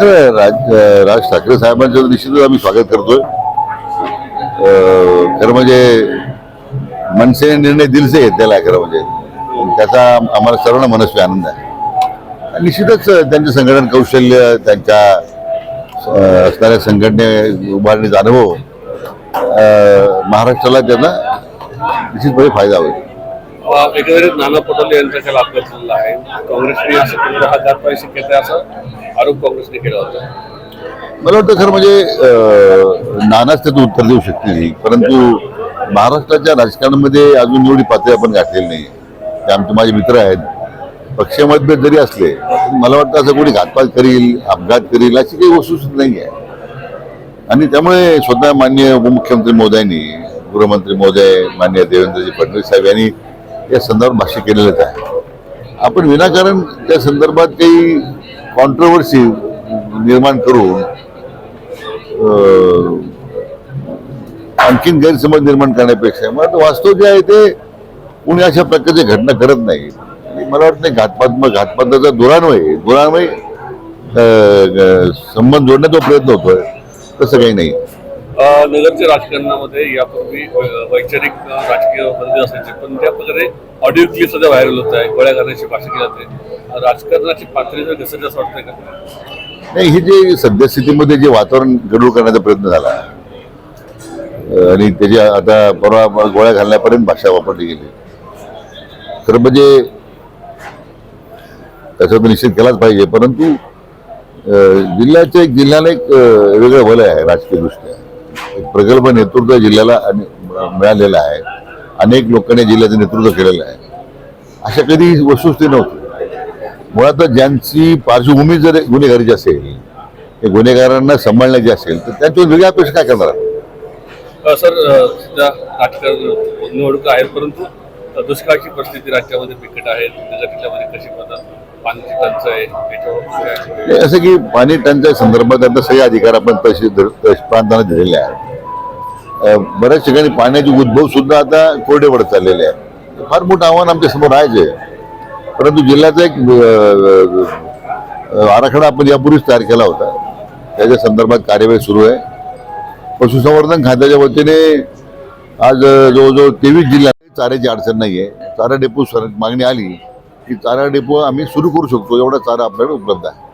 खरं राज राज ठाकरे साहेबांचं निश्चितच आम्ही स्वागत करतोय. अं, खरं म्हणजे मनसे निर्णय दिलसे घेतलेला खरं म्हणजे. त्याचा आम्हाला सर्वांना मनस्वी आनंद आहे. आणि निश्चितच त्यांचे संघटन कौशल्य त्यांच्या असणाऱ्या संघटने उभारणीचा अनुभव महाराष्ट्राला त्यांना निश्चितपणे फायदा होईल. एकंदरीत नाना पटोले यांचा काल अपघात झालेला आहे. काँग्रेसने असं केंद्र हा घातपाती शक्यता आहे असा आरोप काँग्रेसने केला होता. मला वाटतं खरं म्हणजे अं, नानाच त्याचं उत्तर देऊ शकतील परंतु महाराष्ट्राच्या राजकारणामध्ये अजून एवढी पातळी आपण गाठलेली नाही. ते आमचे माझे मित्र आहेत. पक्ष मतभेद जरी असले मला वाटतं असं कोणी घातपात करील अपघात करील अशी काही वस्तुस्थिती नाही आहे. आणि त्यामुळे स्वतः मान्य उपमुख्यमंत्री महोदयांनी गृहमंत्री महोदय मान्य देवेंद्रजी फडणवीस साहेब यांनी या संदर्भात भाष्य केलेलंच आहे. आपण विनाकारण त्या संदर्भात काही कॉन्ट्रोवर्सी निर्माण करून आणखीन गैरसमज निर्माण करण्यापेक्षा मला वाटतं वास्तव जे आहे ते कोणी अशा प्रकारची घटना करत नाही. मला वाटतं घातपात मग घातपाताचा दुरान्वय दुरान्वय संबंध जोडण्याचा प्रयत्न होतोय तसं काही नाही. नगरच्या राजकारणामध्ये यापूर्वी वैचारिक राजकीय बंदी असायचे पण त्या प्रकारे ऑडिओ क्लिप सध्या व्हायरल होत आहे गोळ्या करण्याची भाषा केली जाते. राजकारणाची पातळी जर घसरली असं वाटतंय का? नाही हे जे सद्यस्थितीमध्ये जे वातावरण गडूळ करण्याचा प्रयत्न झाला आणि त्याची आता परवा गोळ्या घालण्यापर्यंत भाषा वापरली गेली. खरं म्हणजे त्याचा तर निश्चित केलाच पाहिजे परंतु जिल्ह्याचं एक जिल्ह्याला एक वेगळं वलय आहे राजकीय दृष्ट्या प्रगल्भ नेतृत्व जिल्ह्याला मिळालेलं आहे. अनेक लोकांनी जिल्ह्याचं नेतृत्व केलेलं आहे. अशा कधी वस्तुस्थिती नव्हती. मुळातच ज्यांची पार्श्वभूमी जर गुन्हेगारीची असेल हे गुन्हेगारांना सांभाळण्याची असेल तर त्यांच्यावर वेगळ्या अपेक्षा काय करणार सर निवडणूक आहेत परंतु दुष्काळाची परिस्थिती राज्यामध्ये बिकट आहे. जिल्ह्यामध्ये कशी आहे? असं की पाणी टंचाई संदर्भात आता सगळे अधिकार आपण तहसील प्रांतांना दिलेले आहेत. बऱ्याच ठिकाणी पाण्याचे उद्भव सुद्धा आता कोरडे पडत चाललेले आहे. फार मोठं आव्हान आमच्यासमोर आहे परंतु जिल्ह्याचा एक आराखडा आपण यापूर्वीच तयार केला होता. त्याच्या संदर्भात कार्यवाही सुरू आहे. पशुसंवर्धन खात्याच्या वतीने आज जवळजवळ तेवीस जिल्ह्यात चाऱ्याची अडचण नाही आहे चारा डेपो सर मागणी आली की चारा डेपो आम्ही सुरू करू शकतो. एवढा चारा आपल्याकडे उपलब्ध आहे.